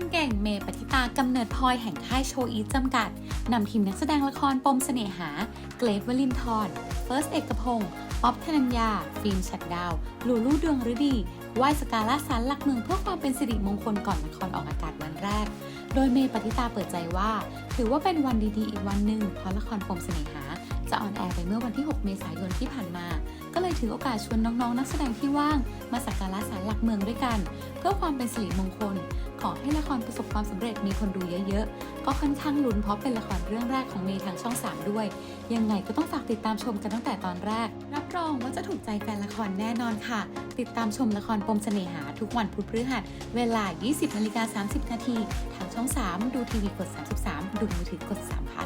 คนเก่งเมย์ปฏิตากำเนิดพลอยแห่งค่ายโชว์อีทจำกัด นำทีมนักแสดงละครปมเสน่หา เกรทวลินทร์เฟิร์สเอกพงศ์ป๊อปธนัญญา ฟิล์มฉัดดาว ลูลูดวงฤดีไหว้สกาล่าสันหลักเมืองเพื่อความเป็นสิริมงคลก่อนละครออกอากาศวันแรก โดยเมย์ปฏิตาเปิดใจว่า ถือว่าเป็นวันดีๆ อีกวันหนึ่งเพราะละครปมเสน่หา จะออนแอร์ไปเมื่อวันที่ 6 เมษายนที่ผ่านมา ก็เลยถือโอกาสชวนน้องๆ นักแสดงที่ว่าง มาสักการะศาลหลักเมืองด้วยกัน เพื่อความเป็นสิริมงคล ขอให้ละครประสบความสำเร็จมีคนดูเยอะๆ ก็ค่อนข้างลุ้นเพราะเป็นละครเรื่องแรกของเมย์ทางช่อง 3 ด้วย ยังไงก็ต้องฝากติดตามชมกันตั้งแต่ตอนแรก รับรองว่าจะถูกใจแฟนละครแน่นอนค่ะ ติดตามชมละครปมเสน่หาทุกวันพุธพฤหัส เวลา 20นาฬิกา30 นาทีทางช่อง 3 ดูทีวีกด 33 ดูมือถือกด3 plus